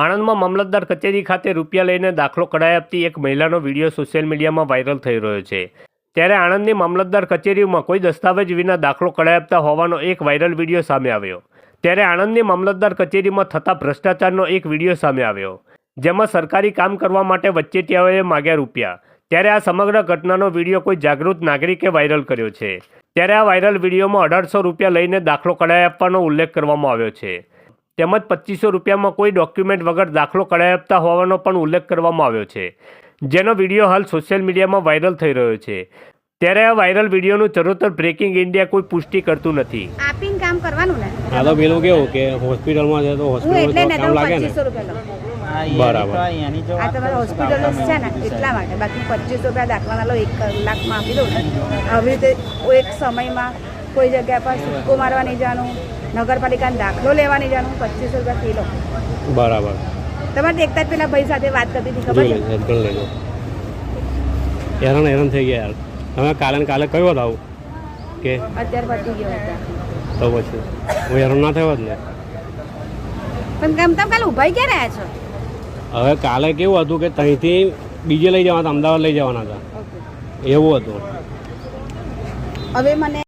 આણંદમાં મામલતદાર કચેરી ખાતે રૂપિયા લઈને દાખલો કઢાઈ આપતી એક મહિલાનો વીડિયો સોશિયલ મીડિયામાં વાયરલ થઈ રહ્યો છે. ત્યારે આણંદની મામલતદાર કચેરીમાં કોઈ દસ્તાવેજ વિના દાખલો કઢાઈ આપતા હોવાનો એક વાયરલ વીડિયો સામે આવ્યો. ત્યારે આણંદની મામલતદાર કચેરીમાં થતા ભ્રષ્ટાચારનો એક વીડિયો સામે આવ્યો. જેમાં સરકારી કામ કરવા માટે વચ્ચેટિયાઓએ માગ્યા રૂપિયા. ત્યારે આ સમગ્ર ઘટનાનો વીડિયો કોઈ જાગૃત નાગરિકે વાયરલ કર્યો છે. ત્યારે આ વાયરલ વિડીયોમાં અઢારસો રૂપિયા લઈને દાખલો કઢાઈ આપવાનો ઉલ્લેખ કરવામાં આવ્યો છે. તેમજ પચીસો રૂપિયામાં કોઈ ડોક્યુમેન્ટ વગર દાખલો કરાવતા હોવાનો પણ ઉલ્લેખ કરવામાં આવ્યો છે. જેનો વીડિયો હાલ સોશિયલ મીડિયામાં વાયરલ થઈ રહ્યો છે. ત્યારે આ વાયરલ વિડીયોનું ચરોતર બ્રેકિંગ ઇન્ડિયા કોઈ પુષ્ટિ કરતું નથી. આપીને કામ કરવાનું ને? આ તો પેલું કેવું કે હોસ્પિટલમાં છે તો હોસ્પિટલમાં કામ લાગે ને? બરાબર. આ તમારા હોસ્પિટલ છે ને એટલા માટે. બાકી પચીસો રૂપિયા દાખલાના લો એક કલાકમાં આપી દઉં ને. આવી રીતે એક સમયમાં કોઈ જગ્યા પર સિક્કો મારવા નહીં જાણું નગરપાલિકાનો દાખલો લેવા નહીં જાણું પચીસો રૂપિયા કિલો. બરાબર. તમારે દેખતા જ પેલા ભાઈ સાથે વાત કરતી હતી ખબર લેજો હેરાન હેરાન થઈ ગયા યાર. તમે કાલે કાલે કયો આવું? કે? અત્યારે પતી ગયો હતા. તો પછી. હું હેરાન ના થયો જ ને પણ કેમ તમે કાલે ઉભાઈ ક્યાં રહ્યા છો? હવે કાલે કેવું હતું કે ત્યાંથી બીજે લઈ જવાના હતા અમદાવાદ લઈ જવાના હતા. એવું હતું. હવે મને